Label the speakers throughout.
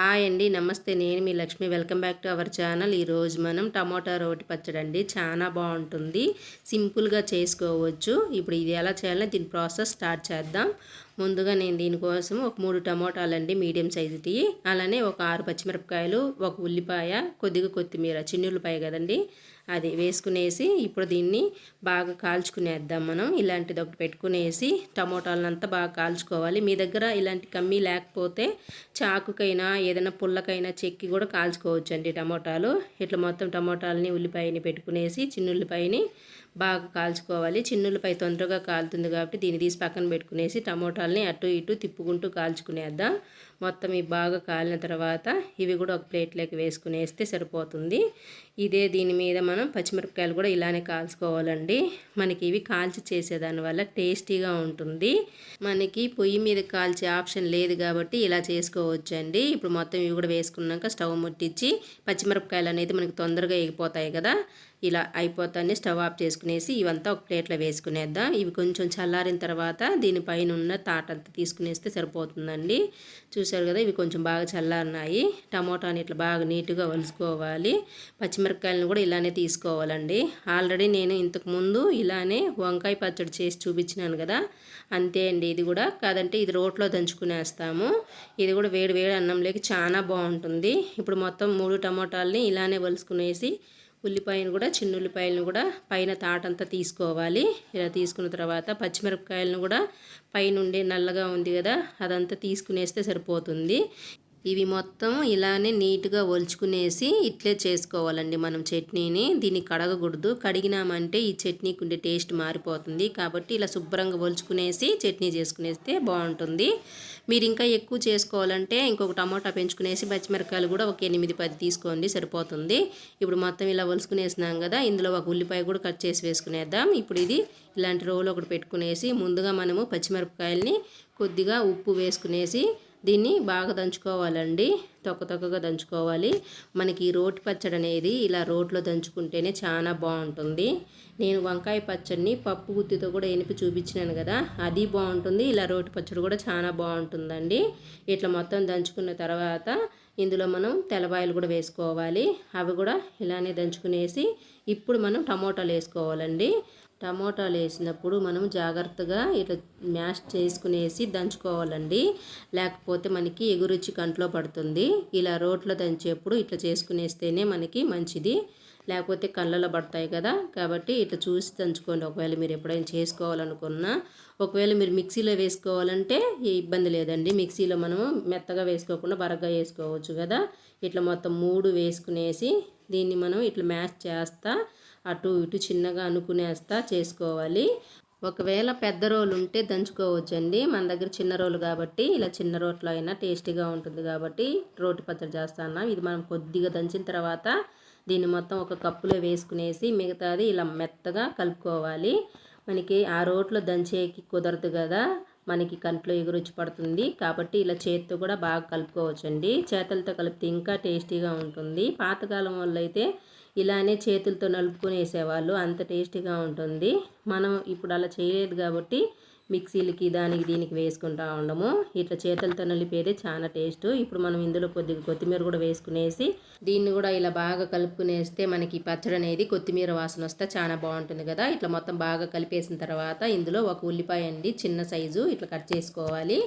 Speaker 1: Hi అండి నమస్తే. నేను మీ Lakshmi. Welcome back to our channel. ఈరోజు మనం టమోటా రోటి పచ్చడి అండి. చాలా బాగుంటుంది. సింపుల్గా చేసుకోవచ్చు. ఇప్పుడు ఇది ఎలా చేయాలో దీని ప్రాసెస్ స్టార్ట్ చేద్దాం. ముందుగా నేను దీనికోసం ఒక మూడు టమోటాలు అండి మీడియం సైజుది అలానే ఒక ఆరు పచ్చిమిరపకాయలు ఒక ఉల్లిపాయ కొద్దిగా కొత్తిమీర చిన్న ఉల్లిపాయ కదండి. అది వేసుకునేసి ఇప్పుడు దీన్ని బాగా కాల్చుకునేద్దాం మనం. ఇలాంటిది ఒకటి పెట్టుకునేసి టమోటాలనంతా బాగా కాల్చుకోవాలి. మీ దగ్గర ఇలాంటి కమ్మీ లేకపోతే చాకుకైనా ఏదైనా పుల్లకైనా చెక్కి కూడా కాల్చుకోవచ్చు అండి టమోటాలు. ఇట్లా మొత్తం టమోటాలని ఉల్లిపాయని పెట్టుకునేసి చిన్నుల్లిపాయని బాగా కాల్చుకోవాలి. చిన్నుల్లిపాయ తొందరగా కాలుతుంది కాబట్టి దీన్ని తీసి పక్కన పెట్టుకునేసి టమోటాలు టమోటాలని అటు ఇటు తిప్పుకుంటూ కాల్చుకునేద్దాం. మొత్తం ఇవి బాగా కాలిన తర్వాత ఇవి కూడా ఒక ప్లేట్లోకి వేసుకునేస్తే సరిపోతుంది. ఇదే దీని మీద మనం పచ్చిమిరపకాయలు కూడా ఇలానే కాల్చుకోవాలండి. మనకి ఇవి కాల్చి చేసేదాని వల్ల టేస్టీగా ఉంటుంది. మనకి పొయ్యి మీద కాల్చే ఆప్షన్ లేదు కాబట్టి ఇలా చేసుకోవచ్చు అండి ఇప్పుడు మొత్తం ఇవి కూడా వేసుకున్నాక స్టవ్ ముట్టించి పచ్చిమిరపకాయలు అనేది మనకి తొందరగా ఎగిపోతాయి కదా. ఇలా అయిపోతాన్ని స్టవ్ ఆఫ్ చేసుకునేసి ఇవంతా ఒక ప్లేట్లో వేసుకునేద్దాం. ఇవి కొంచెం చల్లారిన తర్వాత దీనిపైన ఉన్న తాటంతా తీసుకునేస్తే సరిపోతుందండి. చూసారు కదా ఇవి కొంచెం బాగా చల్లారినాయి. టమోటాని ఇట్లా బాగా నీట్గా వలుసుకోవాలి. పచ్చిమిరపకాయలను కూడా ఇలానే తీసుకోవాలండి. ఆల్రెడీ నేను ఇంతకుముందు ఇలానే వంకాయ పచ్చడి చేసి చూపించినాను కదా అంతే అండి ఇది కూడా. కాదంటే ఇది రోట్లో దంచుకునేస్తాము. ఇది కూడా వేడి వేడి అన్నంలోకి చాలా బాగుంటుంది. ఇప్పుడు మొత్తం మూడు టమోటాలని ఇలానే వలుసుకునేసి ఉల్లిపాయను కూడా చిన్న ఉల్లిపాయలను కూడా పైన తాటంతా తీసుకోవాలి. ఇలా తీసుకున్న తర్వాత పచ్చిమిరపకాయలను కూడా పైనుండి నల్లగా ఉంది కదా అదంతా తీసుకునేస్తే సరిపోతుంది. ఇవి మొత్తం ఇలానే నీట్గా ఒలుచుకునేసి ఇట్లే చేసుకోవాలండి మనం చట్నీని. దీన్ని కడగకూడదు. కడిగినామంటే ఈ చట్నీకి ఉండే టేస్ట్ మారిపోతుంది. కాబట్టి ఇలా శుభ్రంగా ఒలుచుకునేసి చట్నీ చేసుకునేస్తే బాగుంటుంది. మీరు ఇంకా ఎక్కువ చేసుకోవాలంటే ఇంకొక టమాటా పెంచుకునేసి పచ్చిమిరకాయలు కూడా ఒక ఎనిమిది పది తీసుకోండి. సరిపోతుంది. ఇప్పుడు మొత్తం ఇలా ఒలుచుకునేసినాం కదా ఇందులో ఒక ఉల్లిపాయ కూడా కట్ చేసి వేసుకునేద్దాం. ఇప్పుడు ఇది ఇలాంటి రోలు ఒకటి పెట్టుకునేసి ముందుగా మనము పచ్చిమిరపకాయలని కొద్దిగా ఉప్పు వేసుకునేసి దీన్ని బాగా దంచుకోవాలండి. తొక్క తొక్కగా దంచుకోవాలి. మనకి ఈ రోటి పచ్చడి అనేది ఇలా రోట్లో దంచుకుంటేనే చాలా బాగుంటుంది. నేను వంకాయ పచ్చడిని పప్పు గుత్తితో కూడా ఎనిపి చూపించినాను కదా అది బాగుంటుంది. ఇలా రోటి పచ్చడి కూడా చాలా బాగుంటుందండి. ఇట్లా మొత్తం దంచుకున్న తర్వాత ఇందులో మనం తెల్లబాయలు కూడా వేసుకోవాలి. అవి కూడా ఇలానే దంచుకునేసి ఇప్పుడు మనం టమోటాలు వేసుకోవాలండి. టమోటాలు వేసినప్పుడు మనం జాగ్రత్తగా ఇట్లా మ్యాష్ చేసుకునేసి దంచుకోవాలండి. లేకపోతే మనకి ఎగురుచి కంట్లో పడుతుంది. ఇలా రోట్లో దంచేప్పుడు ఇట్లా చేసుకునేస్తేనే మనకి మంచిది. లేకపోతే కళ్ళలో పడతాయి కదా. కాబట్టి ఇట్లా చూసి దంచుకోండి. ఒకవేళ మీరు ఎప్పుడైనా చేసుకోవాలనుకున్నా ఒకవేళ మీరు మిక్సీలో వేసుకోవాలంటే ఇబ్బంది లేదండి. మిక్సీలో మనము మెత్తగా వేసుకోకుండా బరగ్గా వేసుకోవచ్చు కదా. ఇట్లా మొత్తం మూడు వేసుకునేసి దీన్ని మనం ఇట్లా మ్యాష్ చేస్తా అటు ఇటు చిన్నగా అనుకునేస్తా చేసుకోవాలి. ఒకవేళ పెద్ద రోలు ఉంటే దంచుకోవచ్చండి. మన దగ్గర చిన్న రోలు కాబట్టి ఇలా చిన్న రోట్లో అయినా టేస్టీగా ఉంటుంది కాబట్టి రోటి పచ్చడి చేస్తాను ఇది మనం కొద్దిగా దంచిన తర్వాత దీన్ని మొత్తం ఒక కప్పులో వేసుకునేసి మిగతాది ఇలా మెత్తగా కలుపుకోవాలి. మనకి ఆ రోట్లో దంచేకి కుదరదు కదా. మనకి కంట్లో ఎగురుచి పడుతుంది. కాబట్టి ఇలా చేతితో కూడా బాగా కలుపుకోవచ్చండి. చేతులతో కలిపితే ఇంకా టేస్టీగా ఉంటుంది. పాతకాలం వల్ల అయితే ఇలానే చేతులతో నలుపుకొని వేసేవాళ్ళు అంత టేస్టీగా ఉంటుంది. మనం ఇప్పుడు అలా చేయలేదు కాబట్టి మిక్సీలకి దానికి దీనికి వేసుకుంటా ఉండము. ఇట్లా చేతులతో నలిపేదే చాలా టేస్ట్. ఇప్పుడు మనం ఇందులో కొద్దిగా కొత్తిమీర కూడా వేసుకునేసి దీన్ని కూడా ఇలా బాగా కలుపుకునేస్తే మనకి పచ్చడి అనేది కొత్తిమీర వాసన వస్తే చాలా బాగుంటుంది కదా. ఇట్లా మొత్తం బాగా కలిపేసిన తర్వాత ఇందులో ఒక ఉల్లిపాయ అండి చిన్న సైజు ఇట్లా కట్ చేసుకోవాలి.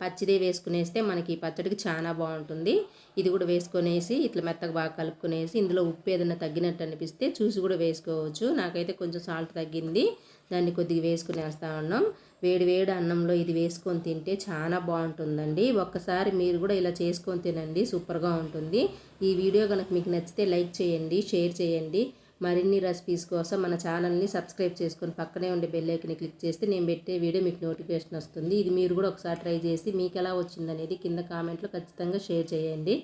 Speaker 1: పచ్చిదే వేసుకునేస్తే మనకి ఈ పచ్చడికి చాలా బాగుంటుంది. ఇది కూడా వేసుకొనేసి ఇట్లా మెత్తగా బాగా కలుపుకునేసి ఇందులో ఉప్పు ఏదైనా తగ్గినట్టు అనిపిస్తే చూసి కూడా వేసుకోవచ్చు. నాకైతే కొంచెం సాల్ట్ తగ్గింది. దాన్ని కొద్దిగా వేసుకునేస్తా ఉన్నాం. వేడి వేడి అన్నంలో ఇది వేసుకొని తింటే చాలా బాగుంటుందండి. ఒక్కసారి మీరు కూడా ఇలా చేసుకొని తినండి. సూపర్గా ఉంటుంది. ఈ వీడియో కనుక మీకు నచ్చితే లైక్ చేయండి షేర్ చేయండి. మరిన్ని రెసిపీస్ కోసం మన ఛానల్ని సబ్స్క్రైబ్ చేసుకొని పక్కనే ఉండే బెల్లైకిని క్లిక్ చేస్తే నేను పెట్టే వీడియో మీకు నోటిఫికేషన్ వస్తుంది. ఇది మీరు కూడా ఒకసారి ట్రై చేసి మీకు ఎలా వచ్చిందనేది కింద కామెంట్లో ఖచ్చితంగా షేర్ చేయండి.